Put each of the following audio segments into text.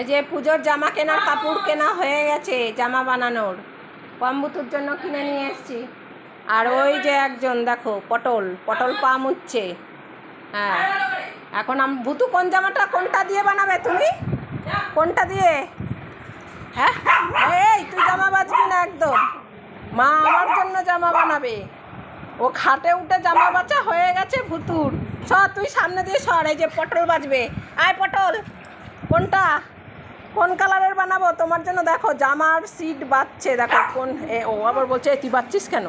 এই যে পুজোর জামা কেনার কাপড় কেনা হয়ে গেছে, জামা বানানোর। পাম্বুতুর জন্য কিনে নিয়ে এসেছি। আর ওই যে একজন, দেখো, পটল পটল পাম উঠছে হ্যাঁ এখন আম ভুতু কোন জামাটা, কোনটা দিয়ে বানাবে তুমি? কোনটা দিয়ে? হ্যাঁ? এই, তুই জামা বাঁচবি না একদম। মা আমার জন্য জামা বানাবে। ও খাটে উঠে জামা বাঁচা হয়ে গেছে ভুতুর। সর তুই সামনে দিয়ে সর, এই যে পটল বাজবে আয় পটল, কোনটা? কোন কালারের বানাবো? তোমার জন্য দেখো, জামার সিট বাজছে, দেখো কোন ও আবার বলছে "এই তুই বাচ্চিস কেন?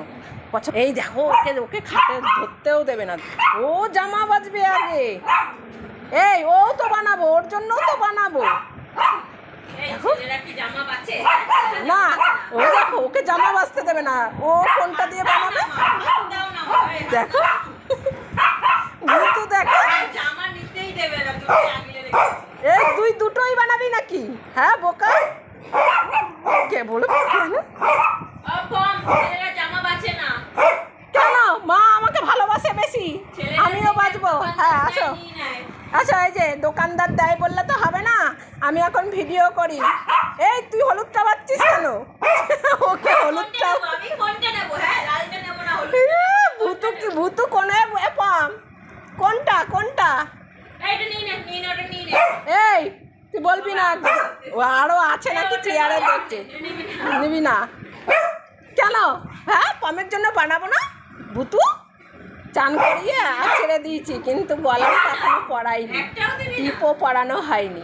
এই দেখো, ওকে ওকে খাটে ধরতেও দেবে না। ও জামা বাজবে আগে। এই, ও তো বানাবো, ওর জন্যও তো বানাবো। না, ও দেখো, ওকে জামা বাজতে দেবে না। ও কোনটা দিয়ে বানাবে? দেখো। তো দেখো। এই তুই দুটোই বানাবি নাকি? হ্যাঁ বোকা? কে বলো কেন কেন? মা আমাকে ভালোবাসে বেশি। আমিও বাজবো হ্যাঁ আসো। আচ্ছা এই যে দোকানদার দেয় বললে তো হবে না। আমি এখন ভিডিও করি। এই তুই হলুদটা পাচ্ছিস কেন? ওকে হলুদটা ভুতু কি ভুতু কোনে পাম কোনটা? কোনটা? এই তুই বলবি না? ও আরও আছে নাকি চেয়ারে দেখছে নিবি না। কেন? হ্যাঁ পামের জন্য বানাবো না? ভুতু চান করিয়ে আর ছেড়ে দিয়েছি কিন্তু গলাটা এখনও পড়াইনি টিপও পড়ানো হয়নি।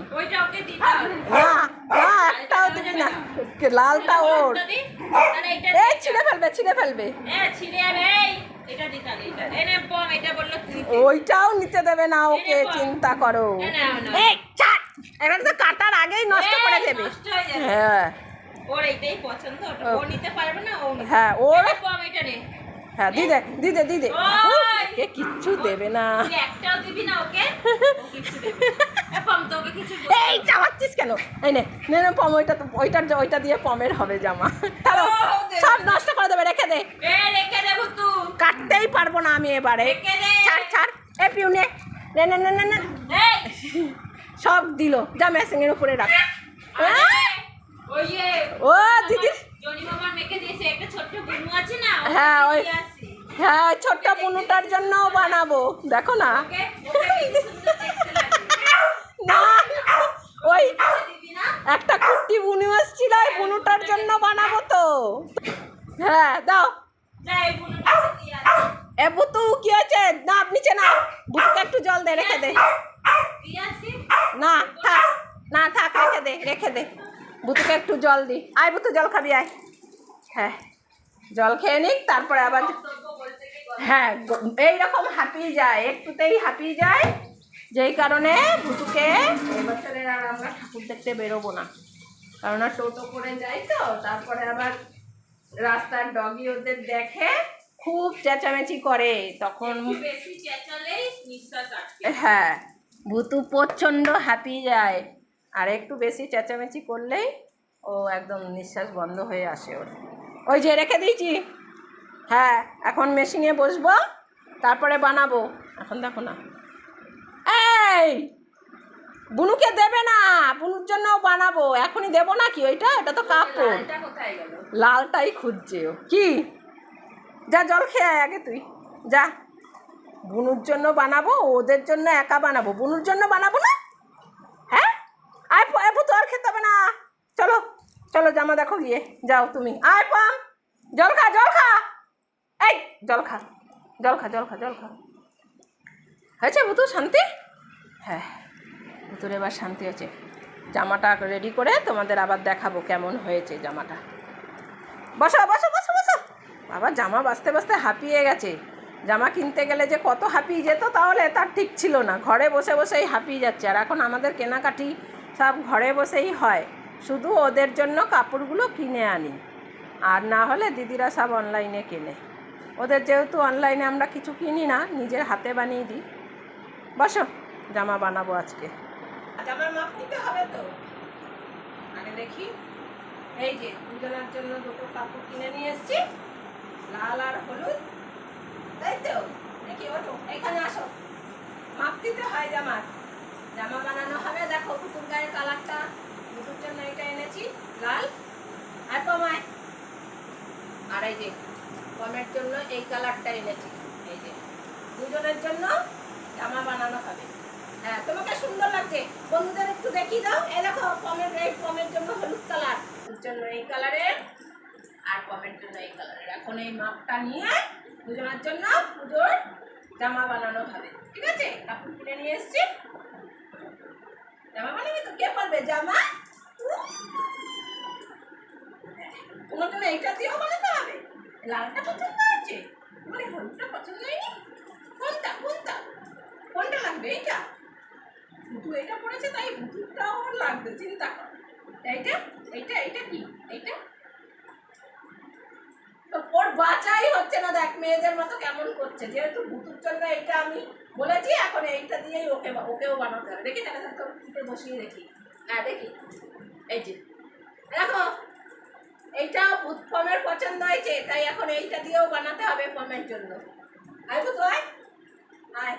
না না একটাও দিবি না। লালটা ওর। এই ছিঁড়ে ফেলবে ছিঁড়ে ফেলবে। ওইটাও নিতে দেবে না ওকে চিন্তা করো। এবার তো কাটার আগেই নষ্ট করে দেবে। হ্যাঁ হ্যাঁ। ওর। পম হ্যাঁ দিদে দিদে দিদে! কে কিচ্ছু দেবে না। একটাও দিবি ওকে? এই চাওয়াচ্ছিস কেন? এই নে নে নে পম ওইটা তো ওইটার ওইটা দিয়ে পমের হবে জামা। তাহলে সব নষ্ট করে দেবে রেখে দে। কাটতেই পারব না আমি এবারে। ছাড় ছাড়। এ পিউ নে। নে সব দিল। যা মেশিনের উপরে রাখ। আরে, ও দিদি। হ্যাঁ, ওই- হ্যাঁ ছোট্ট বুনুটার জন্যও বানাবো। দেখো না। না ওই একটা কুর্তি বুনু এসছিল ওই বুনুটার জন্য বানাবো তো। হ্যাঁ দাও। এ বুতু কি হয়েছে? না নিচে না। বুতুকে একটু জল দে, রেখে দে। না, থাক। না, থাক, রেখে দে রেখে দে। বুতুকে একটু জল দি। আয় বুতু, জল খাবি, আয়। হ্যাঁ। জল খেয়ে নিক, তারপরে আবার হ্যাঁ এইরকম হাঁপিয়ে যায়, একটুতেই হাঁপিয়ে যায়। যেই কারণে ভুতুকে এবছরের আর আমরা ঠাকুর দেখতে বেরোবো না। কারণ টোটো করে যাই তো, তারপরে আবার রাস্তার ডগি ওদের দেখে খুব চেঁচামেচি করে তখন হ্যাঁ ভুতু প্রচণ্ড হাঁপিয়ে যায়। আর একটু বেশি চেঁচামেচি করলেই ও একদম নিঃশ্বাস বন্ধ হয়ে আসে ওর। ওই যে রেখে দিয়েছি। হ্যাঁ এখন মেশিনে বসবো তারপরে বানাবো। এখন দেখো না। এই বুনুকে দেবে না বুনুর জন্য বানাবো। এখনই দেবো না কি ওইটা? এটা তো কাপড়। লালটাই খুঁজছে ও। কি? যা, জল খেয়ে আয় আগে তুই। যা। বুনুর জন্য বানাবো, ওদের জন্য একা বানাবো। বুনুর জন্য বানাবো না? হ্যাঁ? আয় প- এ তো আর খেতে হবে না। চলো চলো জামা দেখো গিয়ে। যাও তুমি। আয় পাম জল খা জল খা। এই, জল খা জল খা জল খা জল খা। হয়েছে বুতু, শান্তি? হ্যাঁ বুতুর এবার শান্তি হয়েছে। জামাটা রেডি করে তোমাদের আবার দেখাবো কেমন হয়েছে জামাটা। বসো বসো বসো। বাবা, জামা বাঁচতে বাঁচতে হাঁপিয়ে গেছে। জামা কিনতে গেলে যে কত হাঁপিয়ে যেত, তাহলে তার ঠিক ছিল না। ঘরে বসে বসেই হাঁপিয়ে যাচ্ছে। আর এখন আমাদের কেনাকাটি সব ঘরে বসেই হয়। শুধু ওদের জন্য কাপড়গুলো কিনে আনি। আর না হলে দিদিরা সব অনলাইনে কেনে। ওদের যেহেতু অনলাইনে আমরা কিছু কিনি না, নিজের হাতে বানিয়ে দিই। বসো, জামা বানাবো আজকে। জামার মাপ নিতে হবে তো। আগে দেখি, এই যে দুজনের জন্য দুটো কাপড় কিনে নিয়ে এসেছি। লাল আর হলুদ। তাইতো নাকি ওঠো, এখানে আসো। মাপ দিতে হয় জামার। জামা বানানো হবে, দেখো পুকুর গায়ে কালারটা। পুকুর জন্য এটা এনেছি, লাল আর কমায় আর এই যে কমের জন্য এই কালারটা এনেছি। এই যে, দুজনের জন্য জামা বানানো হবে। হ্যাঁ তোমাকে সুন্দর লাগছে। বন্ধুদের একটু দেখিয়ে দাও। এই দেখো কমের এই কমের জন্য হলুদ কালার। জন্য এই কালারের আর কমের জন্য এই কালারের এখন এই মাপটা নিয়ে দুজনের জন্য পুজোর জামা বানানো হবে, ঠিক আছে? কাপড় কিনে নিয়ে এসছি। জামা বানাবি তো কে পারবে জামা? তোমার জন্য এইটা দিয়েও বানাতে হবে। লালটা পছন্দ হচ্ছে মানে হলুদটা পছন্দ হয়নি? কোনটা? কোনটা? কোনটা লাগবে? এইটা? ভুতু এটা পড়েছে তাই ভুতুরটাও লাগবে, চিন্তা কর। এইটা? এইটা? এইটা কি? এইটা? ওর বাঁচাই হচ্ছে না দেখ, মেয়েদের মতো কেমন করছে। যেহেতু ভুতুর জন্য এইটা আমি বলেছি, এখন এইটা দিয়েই ওকে ওকেও বানাতে হবে। দেখি তাহলে তো ফুটে বসিয়ে দেখি। হ্যাঁ দেখি। এই যে। দেখো, এইটাও ভূত ফমের পছন্দ হয়েছে, তাই এখন এইটা দিয়েও বানাতে হবে ফমের জন্য। আয় ভুতু, আয়। আয়।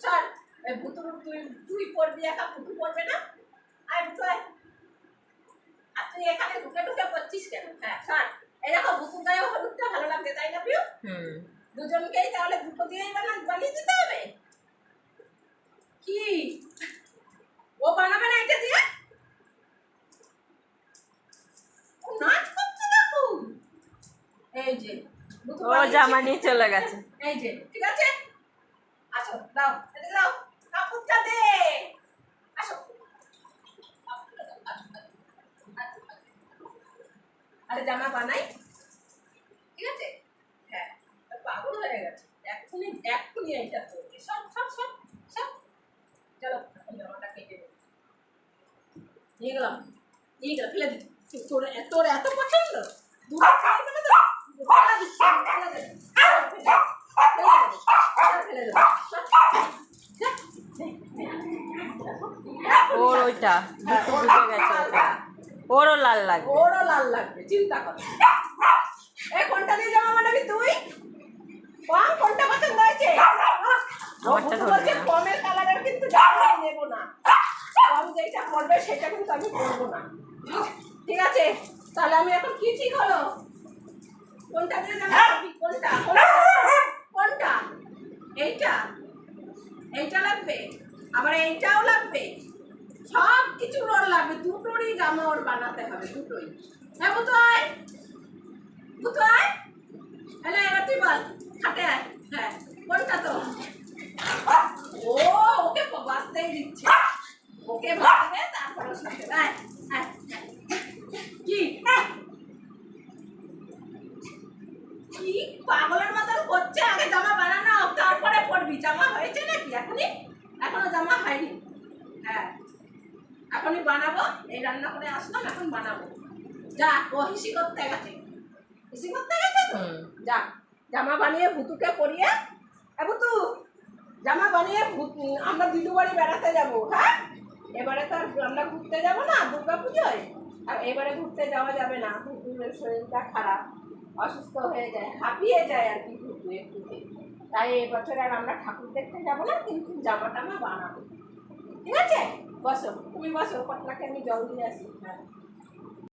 চল। এই ভুতুর তুই তুই পড়বি একা, ভুতু পড়বে না? আয় ভুতু, আয়। আর তুই এখানে ঢুকে ঢুকে পড়ছিস কেন? হ্যাঁ চল এই দেখো ভুতুর গায়ে হলুদটা ভালো লাগছে তাই না প্রিয় হুম। দুজনকেই তাহলে দুটো দিয়েই বানা বানিয়ে দিতে হবে? কি? ও বানাবে না এটা দিয়ে? নাচ করছে দেখো এই যে ও জামা নিয়ে চলে গেছে। এই যে ঠিক আছে? আসো দাও এদিকে দাও। কাপড়টা দে। আসো। আরে জামা বানাই ঠিক আছে হ্যাঁ ও পাগল হয়ে গেছে। এক্ষুনি এক্ষুনি এইটা করবে সব সব সব সব। চলো এখন জামাটা কেটে দেবো নিয়ে গেলাম। নিয়ে গেলাম ফেলে দিচ্ছি। তোর তোর এত পছন্দ। ওর ওইটা বুঝে গেছে ওটা। ওরও লাল লাগবে। ওরও লাল লাগবে চিন্তা কর। এ কোনটা দিয়ে জামা বানাবি তুই? কম কোনটা পছন্দ হয়েছে আমারটা ধরবে কমের কালারের কিন্তু জামা নেব না। কম যেটা পড়বে সেটা কিন্তু আমি করব না। ঠিক আছে তাহলে আমি এখন কি ঠিক হলো? কোনটা দিয়ে জামা কোনটা? কোনটা? কোনটা? এইটা? এইটা লাগবে? আবার এইটাও লাগবে? সব কিছু ওর লাগবে। দুটোরই জামা ওর বানাতে হবে দুটোই। হ্যাঁ বুতয়? বুতয়? হ্যালো এবার তুই বল। খাটে হ্যাঁ কোনটা তো ও ওকে বাঁচতেই দিচ্ছে ওকে বাঁচবে তারপর সাথে আয় আয়। কি কি মতন করছে আগে জামা বানানো তারপরে পরবি জামা হয়েছে নাকি এখনই এখনও জামা হয়নি হ্যাঁ এখনই বানাবো এই রান্না করে আসলাম এখন বানাবো যা ও হিসি করতে গেছে হিসি করতে গেছে তো জামা বানিয়ে ভুতুকে পরিয়ে এ ভুতু জামা বানিয়ে আমরা দিদু বাড়ি বেড়াতে যাব হ্যাঁ? এবারে তো আর আমরা ঘুরতে যাব না, দুর্গা পুজোয়। আর এবারে ঘুরতে যাওয়া যাবে না ভুতুরের শরীরটা খারাপ, অসুস্থ হয়ে যায়, হাঁপিয়ে যায় আর কি ভুতু একটু তাই এবছর আর আমরা ঠাকুর দেখতে যাব না, কিন্তু জামা টামা বানাবো। ঠিক আছে? বসো, তুমি বসো, পটলাকে আমি জল দিয়ে আসি। হ্যাঁ।